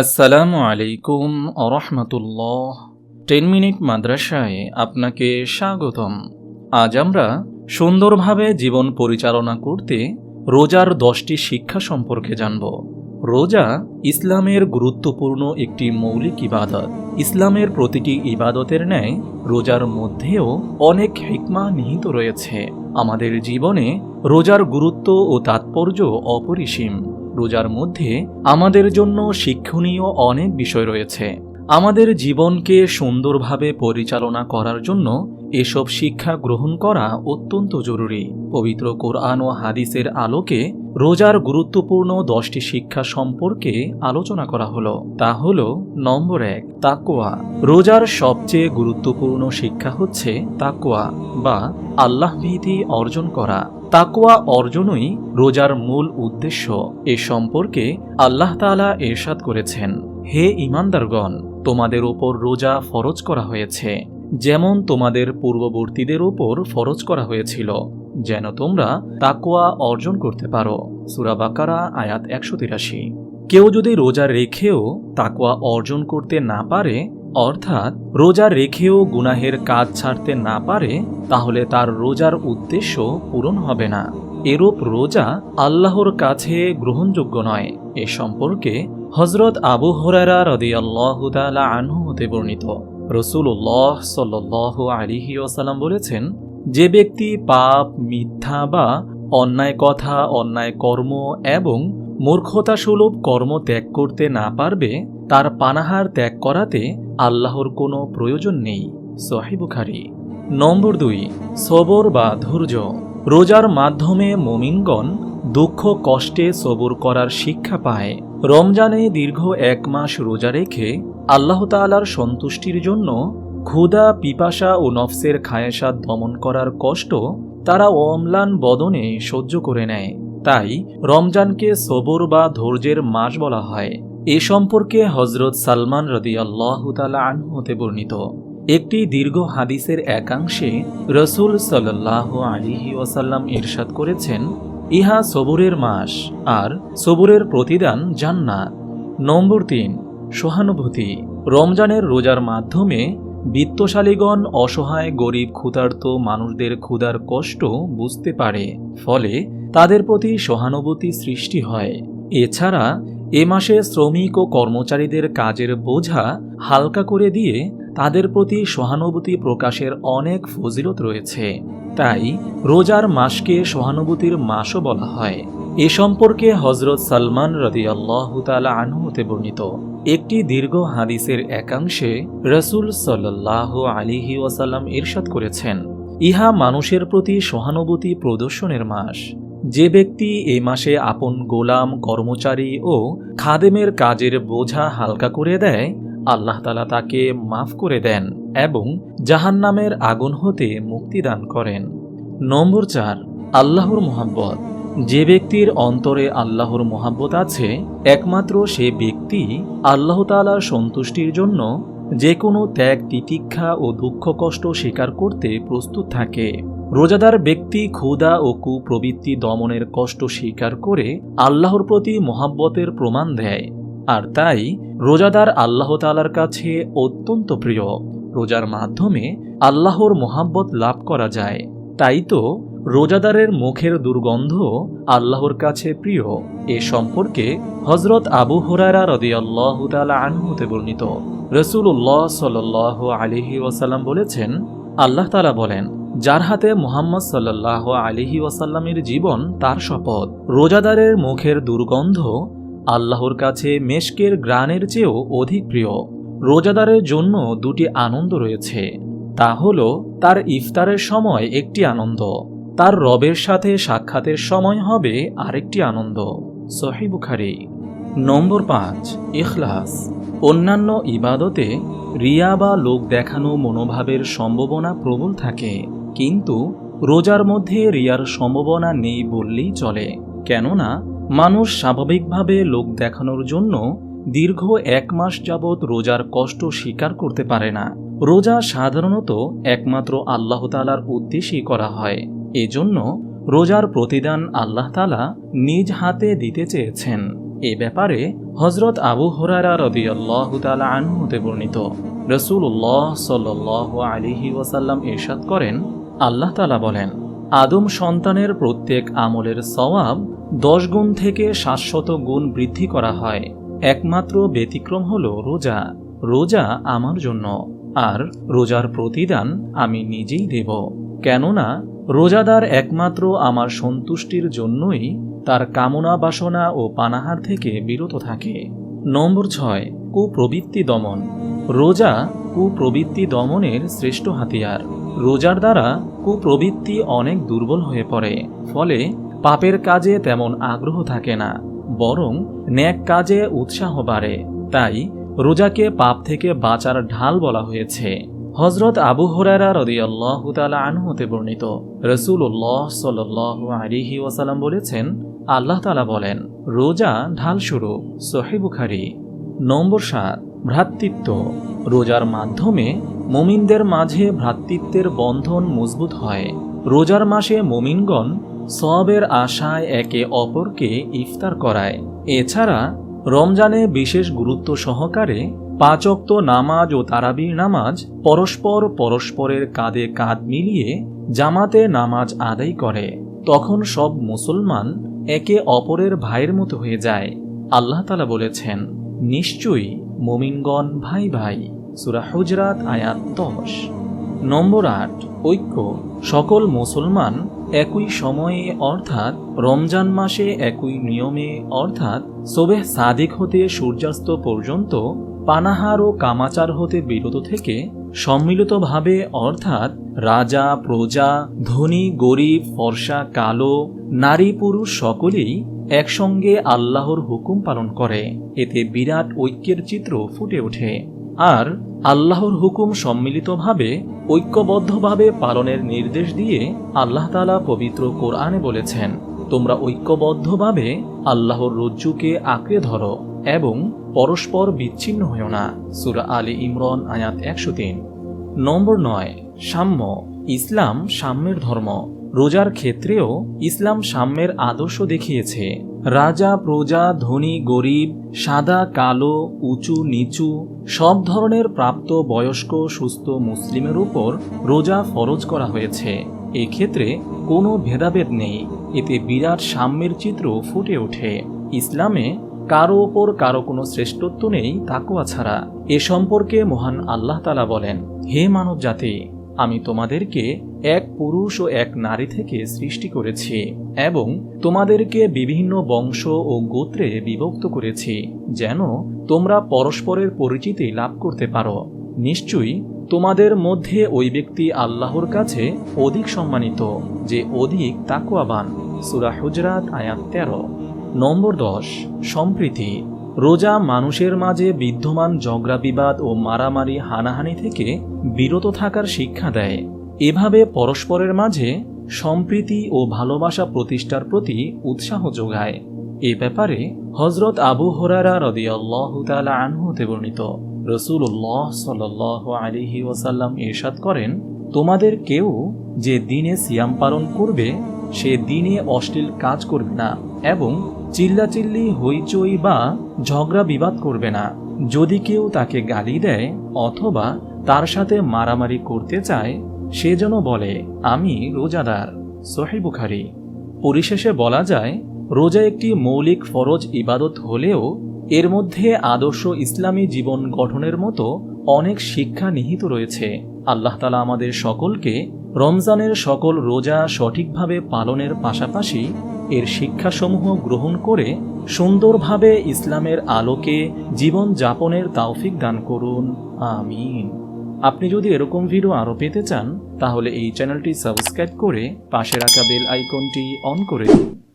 আসসালামু আলাইকুম আরহামতুল্লাহ ten minute মাদ্রাসায় আপনাকে স্বাগতম। আজ আমরা সুন্দরভাবে জীবন পরিচালনা করতে রোজার দশটি শিক্ষা সম্পর্কে জানব। রোজা ইসলামের গুরুত্বপূর্ণ একটি মৌলিক ইবাদত। ইসলামের প্রতিটি ইবাদতের ন্যায় রোজার মধ্যেও অনেক হিকমা নিহিত রয়েছে। আমাদের জীবনে রোজার গুরুত্ব ও তাৎপর্য অপরিসীম। রোজার মধ্যে আমাদের জন্য শিক্ষণীয় অনেক বিষয় রয়েছে। আমাদের জীবনকে সুন্দরভাবে পরিচালনা করার জন্য এসব শিক্ষা গ্রহণ করা অত্যন্ত জরুরি। পবিত্র কোরআন ও হাদিসের আলোকে রোজার গুরুত্বপূর্ণ দশটি শিক্ষা সম্পর্কে আলোচনা করা হলো। তা হল, নম্বর এক তাকোয়া রোজার সবচেয়ে গুরুত্বপূর্ণ শিক্ষা হচ্ছে তাকোয়া বা আল্লাহ ভীতি অর্জন করা। তাকোয়া অর্জনই রোজার মূল উদ্দেশ্য। এ সম্পর্কে আল্লাহ তালা এরশাদ করেছেন, হে ইমানদারগণ তোমাদের ওপর রোজা ফরজ করা হয়েছে। যেমন তোমাদের পূর্ববর্তীদের ওপর ফরজ করা হয়েছিল, যেন তোমরা তাকোয়া অর্জন করতে পারো। সুরাবাকারা আয়াত একশো তিরাশি। কেউ যদি রোজা রেখেও তাকোয়া অর্জন করতে না পারে, অর্থাৎ রোজা রেখেও গুনাহের কাজ ছাড়তে না পারে, তাহলে তার রোজার উদ্দেশ্য পূরণ হবে না। এরূপ রোজা আল্লাহর কাছে গ্রহণযোগ্য নয়। এ সম্পর্কে হজরত আবু হরারা রদি আল্লাহ আনহু হতে বর্ণিত। রসুল্লাহ সাল্লাহ আলিহি ওসালাম বলেছেন, যে ব্যক্তি পাপ, মিথ্যা বা অন্যায় কথা, অন্যায় কর্ম এবং মূর্খতাসুলভ কর্ম ত্যাগ করতে না পারবে, তার পানাহার ত্যাগ করাতে আল্লাহর কোনো প্রয়োজন নেই। সহিবুখারি নম্বর দুই, সবর বা ধৈর্য। রোজার মাধ্যমে মোমিনগণ দুঃখ কষ্টে সবর করার শিক্ষা পায়। রমজানে দীর্ঘ এক মাস রোজা রেখে আল্লাহ তালার সন্তুষ্টির জন্য ক্ষুধা, পিপাসা ও নফসের খায়েসাত দমন করার কষ্ট তারা অম্লান বদনে সহ্য করে নেয়। তাই রমজানকে সবর বা ধৈর্যের মাস বলা হয়। এ সম্পর্কে হজরত সালমান রদি আল্লাহ আনহু হতে বর্ণিত। একটি দীর্ঘ হাদিসের একাংশে রসুল সাল্লাহ আলিহি ওয়াসাল্লাম ইরশাদ করেছেন ইহা সবুরের মাস আর সবুরের প্রতিদান জান্নাত। নম্বর তিন, সহানুভূতি। রমজানের রোজার মাধ্যমে বিত্তশালীগণ অসহায়, গরিব, ক্ষুধার্ত মানুষদের ক্ষুধার কষ্ট বুঝতে পারে, ফলে তাদের প্রতি সহানুভূতি সৃষ্টি হয়। এছাড়া এ মাসে শ্রমিক ও কর্মচারীদের কাজের বোঝা হালকা করে দিয়ে তাদের প্রতি সহানুভূতি প্রকাশের অনেক ফজিলত রয়েছে। তাই রোজার মাসকে সহানুভূতির মাসও বলা হয়। এ সম্পর্কে হজরত সালমান রদি আল্লাহ আনহু হতে বর্ণিত। একটি দীর্ঘ হাদিসের একাংশে রসুল সাল্লাহ আলিহি ওয়াসাল্লাম ইরশাদ করেছেন, ইহা মানুষের প্রতি সহানুভূতি প্রদর্শনের মাস। যে ব্যক্তি এই মাসে আপন গোলাম কর্মচারী ও খাদেমের কাজের বোঝা হালকা করে দেয় আল্লাহ তালা তাকে মাফ করে দেন এবং জাহান্নামের আগুন হতে মুক্তিদান করেন। নম্বর চার, আল্লাহর মোহাব্বত। যে ব্যক্তির অন্তরে আল্লাহর মোহাব্বত আছে, একমাত্র সে ব্যক্তি আল্লাহ তালার সন্তুষ্টির জন্য যে কোনো ত্যাগ, তিতিক্ষা ও দুঃখ, কষ্ট স্বীকার করতে প্রস্তুত থাকে। রোজাদার ব্যক্তি ক্ষুদা ও কুপ্রবৃত্তি দমনের কষ্ট স্বীকার করে আল্লাহর প্রতি মোহাব্বতের প্রমাণ দেয়। আর তাই রোজাদার আল্লাহ তালার কাছে অত্যন্ত প্রিয়। রোজার মাধ্যমে আল্লাহর মোহাব্বত লাভ করা যায়। তাই তো রোজাদারের মুখের দুর্গন্ধ আল্লাহর কাছে প্রিয়। এ সম্পর্কে হজরত আবু হরারা রদি আল্লাহ আনহুতে বর্ণিত। রসুল্লাহ সাল আলিহি ওয়াসাল্লাম বলেছেন, আল্লাহ তালা বলেন, যার হাতে মোহাম্মদ সাল্লাহ আলিহি ওয়াসাল্লামের জীবন, তার শপথ। রোজাদারের মুখের দুর্গন্ধ আল্লাহর কাছে মেশকের গ্রানের চেয়েও অধিক প্রিয়। রোজাদারের জন্য দুটি আনন্দ রয়েছে। তা হল, তার ইফতারের সময় একটি আনন্দ, তার রবের সাথে সাক্ষাতের সময় হবে আরেকটি আনন্দ। সহিবুখারি নম্বর পাঁচ, ইখলাস। অন্যান্য ইবাদতে রিয়া বা লোক দেখানো মনোভাবের সম্ভাবনা প্রবল থাকে, কিন্তু রোজার মধ্যে রিয়ার সম্ভাবনা নেই বললেই চলে। কেননা মানুষ স্বাভাবিকভাবে লোক দেখানোর জন্য দীর্ঘ এক মাস যাবৎ রোজার কষ্ট স্বীকার করতে পারে না। রোজা সাধারণত একমাত্র আল্লাহ তালার উদ্দেশ্যেই করা হয়। এজন্য রোজার প্রতিদান আল্লাহ তালা নিজ হাতে দিতে চেয়েছেন। এ ব্যাপারে হজরত আবু হরারা রবি আল্লাহ তালা আনহুতে বর্ণিত। রসুল্লাহ সাল্ল আলিহি ওয়াসাল্লাম এরশাদ করেন, আল্লাহ তালা বলেন আদম সন্তানের প্রত্যেক আমলের সওয়াব দশ গুণ থেকে সাতশত গুণ বৃদ্ধি করা হয়। একমাত্র ব্যতিক্রম হল রোজা। রোজা আমার জন্য। আর রোজার প্রতিদান আমি নিজেই দেব। কেননা, রোজাদার একমাত্র আমার সন্তুষ্টির জন্যই তার কামনা, বাসনা ও পানাহার থেকে বিরত থাকে। নম্বর ছয়, কুপ্রবৃত্তি দমন। রোজা কুপ্রবৃত্তি দমনের শ্রেষ্ঠ হাতিয়ার। রোজার দ্বারা কুপ্রবৃত্তি অনেক দুর্বল হয়ে পড়ে, ফলে পাপের কাজে তেমন আগ্রহ থাকে না, বরং ন্যাক কাজে উৎসাহ বাড়ে। তাই রোজাকে পাপ থেকে বাঁচার ঢাল বলা হয়েছে। হজরত আবু হরারা রদিয়াল্লাহ তালা আনহতে বর্ণিত। রসুল্লাহ সাল আলিহি ওয়াসালাম বলেছেন, আল্লাহ তালা বলেন, রোজা ঢাল স্বরূপ সহিবুখারি নম্বর সাত ভ্রাতৃত্ব। রোজার মাধ্যমে মোমিনদের মাঝে ভ্রাতৃত্বের বন্ধন মজবুত হয়। রোজার মাসে মোমিনগণ সবের আশায় একে অপরকে ইফতার করায়। এছাড়া রমজানে বিশেষ গুরুত্ব সহকারে পাঁচক্ত নামাজ ও তারাবির নামাজ পরস্পর পরস্পরের কাঁধে কাঁধ মিলিয়ে জামাতে নামাজ আদায় করে। তখন সব মুসলমান একে অপরের ভাইয়ের মতো হয়ে যায়। আল্লাহ তালা বলেছেন, নিশ্চয়ই মোমিনগণ ভাই ভাই, সুরা হুজরাত আয়াত দশ। নম্বর আট, ঐক্য। সকল মুসলমান একই সময়ে, অর্থাৎ রমজান মাসে একই নিয়মে, অর্থাৎ সোবেহ সাদিক হতে সূর্যাস্ত পর্যন্ত পানাহার ও কামাচার হতে বিরত থেকে সম্মিলিতভাবে, অর্থাৎ রাজা, প্রজা, ধনী, গরিব, ফর্সা, কালো, নারী, পুরুষ সকলেই একসঙ্গে আল্লাহর হুকুম পালন করে। এতে বিরাট ঐক্যের চিত্র ফুটে ওঠে। আর আল্লাহর হুকুম সম্মিলিতভাবে, ঐক্যবদ্ধভাবে পালনের নির্দেশ দিয়ে আল্লাহ তালা পবিত্র কোরআনে বলেছেন, তোমরা ঐক্যবদ্ধভাবে আল্লাহর রজ্জুকে আঁকড়ে ধরো এবং পরস্পর বিচ্ছিন্ন হয়েও না। সুরা আলী ইমরান, আয়াত একশো তিন। নম্বর নয়, সাম্য। ইসলাম সাম্যের ধর্ম। রোজার ক্ষেত্রেও ইসলাম সাম্যের আদর্শ দেখিয়েছে। রাজা, প্রজা, ধনী, গরিব, সাদা, কালো, উঁচু, নিচু, সব ধরনের প্রাপ্ত, বয়স্ক, সুস্থ মুসলিমের উপর রোজা ফরজ করা হয়েছে। এক্ষেত্রে কোনো ভেদাভেদ নেই। এতে বিরাট সাম্যের চিত্র ফুটে ওঠে। ইসলামে কারও ওপর কারও কোনো শ্রেষ্ঠত্ব নেই তাকুয়া ছাড়া। এ সম্পর্কে মহান আল্লাহ তালা বলেন, হে মানব জাতি, আমি তোমাদেরকে এক পুরুষ ও এক নারী থেকে সৃষ্টি করেছি এবং তোমাদেরকে বিভিন্ন বংশ ও গোত্রে বিভক্ত করেছি, যেন তোমরা পরস্পরের পরিচিতি লাভ করতে পারো। নিশ্চয়ই তোমাদের মধ্যে ওই ব্যক্তি আল্লাহর কাছে অধিক সম্মানিত, যে অধিক তাকুয়াবান সুরা হুজরাত আয়াত তেরো। নম্বর দশ, সম্প্রীতি, রোজা মানুষের মাঝে বিদ্যমান ঝগড়া বিবাদ ও মারামারি হানাহানি থেকে বিরত থাকার শিক্ষা দেয়। এভাবে পরস্পরের মাঝে সম্প্রীতি ও ভালোবাসা প্রতিষ্ঠার প্রতি উৎসাহ যোগায়। এ ব্যাপারে হজরত আবু হরারা রদিয়াল্লাহ তালা আনহুতে বর্ণিত। রসুল্লাহ সাল আলিহি ওসাল্লাম এরশাদ করেন, তোমাদের কেউ যে দিনে সিয়াম পালন করবে, সে দিনে অশ্লীল কাজ করবে না এবং চিল্লাচিল্লি হইচই বা ঝগড়া বিবাদ করবে না। যদি কেউ তাকে গালি দেয় অথবা তার সাথে মারামারি করতে চায়, সে যেন বলে, আমি রোজাদার। সোহেব বুখারি। পরিশেষে বলা যায়, রোজা একটি মৌলিক ফরজ ইবাদত হলেও এর মধ্যে আদর্শ ইসলামী জীবন গঠনের মতো অনেক শিক্ষা নিহিত রয়েছে। আল্লাহ তালা আমাদের সকলকে রমজানের সকল রোজা সঠিকভাবে পালনের পাশাপাশি এর শিক্ষাসমূহ গ্রহণ করে সুন্দরভাবে ইসলামের আলোকে জীবন যাপনের তাওফিক দান করুন। আমিন। আপনি যদি এরকম ভিডিও আরও পেতে চান, তাহলে এই চ্যানেলটি সাবস্ক্রাইব করে পাশে রাখা বেল আইকনটি অন করে দিন।